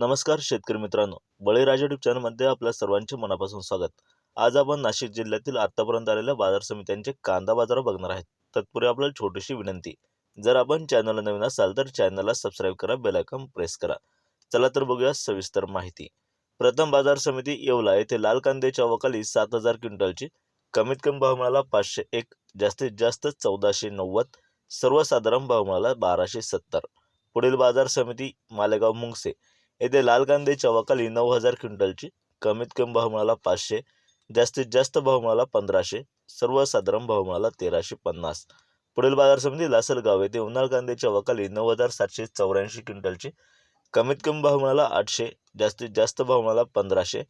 नमस्कार शेतकरी मित्रांनो. बळीराजा युट्यूब चॅनलमध्ये आपल्या सर्वांचे मनापासून स्वागत. आज आपण नाशिक जिल्ह्यातील आतापर्यंत आलेल्या बाजार समित्यांचे कांदा बाजार बघणार आहेत. तत्पूर्वी आपल्याला छोटीशी विनंती. जर आपण चॅनलला नवीन असाल तर चॅनलला सबस्क्राईब करा बेलायकॉन प्रेस करा. चला तर बघूया सविस्तर माहिती. प्रथम बाजार समिती येवला येथे लाल कांद्याच्या अवकाली सात हजार क्विंटलची कमीत कमी भाव मिळाला पाचशे एक जास्तीत जास्त चौदाशे नव्वद सर्वसाधारण भाव मिळाला बाराशे सत्तर. पुढील बाजार समिती मालेगाव मुंगसे. येथे लाल कांद्याची अवकाली नऊ हजार क्विंटलची. कमीत कमी भाव मिळाला पाचशे. जास्तीत जास्त भाव मिळाला पंधराशे. सर्वसाधारण भाव मिळाला तेराशे पन्नास. पुढील बाजार समिती लासलगाव येथे उन्हाळ कांद्याची अवकाली नऊ हजार सातशे चौऱ्याऐंशी क्विंटलची. कमीत कमी भाव मिळाला आठशे. जास्तीत जास्त भाव मिळाला पंधराशे.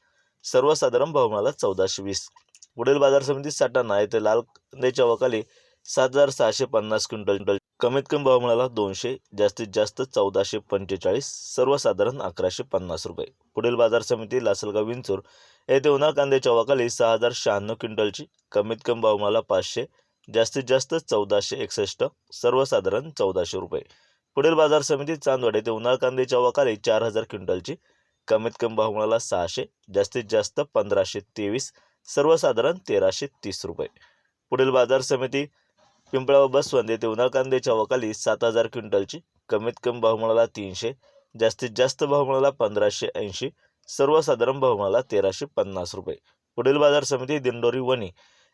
सर्वसाधारण भाव मिळाला चौदाशे वीस. पुढील बाजार समिती साटाणा येथे लाल कांद्याच्या अवकाली सात हजार सहाशे पन्नास क्विंटल कमीत कमी भाव मिळाला दोनशे जास्तीत जास्त चौदाशे पंचेचाळीस सर्वसाधारण अकराशे पन्नास रुपये. पुढील बाजार समिती लासलगाव विंचूर येथे उन्हाळ कांद्याच्या अवकाली सहा हजार शहाण्णव क्विंटलची कमीत कमी भाव मिळाला पाचशे जास्तीत जास्त चौदाशे एकसष्ट सर्वसाधारण चौदाशे रुपये. पुढील बाजार समिती चांदवड येथे उन्हाळ कांद्याच्या अवकाली चार हजार क्विंटलची कमीत कमी भाव मिळाला सहाशे जास्तीत जास्त पंधराशे तेवीस सर्वसाधारण तेराशे तीस रुपये. पुढील बाजार समिती पिंपळा व बसवंत येथे उन्हाळ कांद्याच्या अवकाली सात हजार क्विंटलची कमीत कमी भाव तीनशे जास्तीत जास्त भाव पंधराशे ऐंशी सर्वसाधारण भाव तेराशे पन्नास रुपये. पुढील बाजार समिती दिंडोरी वणी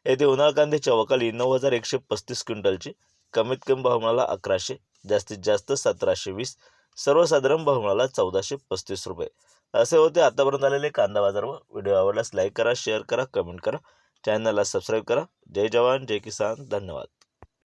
येथे उन्हाळ कांद्याच्या अवकाली नऊ हजार एकशे पस्तीस क्विंटलची कमीत कमी भाव अकराशे जास्तीत जास्त सतराशे वीस सर्वसाधारण भाव चौदाशे पस्तीस रुपये. असे होते आतापर्यंत आलेले कांदा बाजार व व्हिडिओ. आवडल्यास लाईक करा शेअर करा कमेंट करा चॅनलला सबस्क्राईब करा. जय जवान जय किसान धन्यवाद.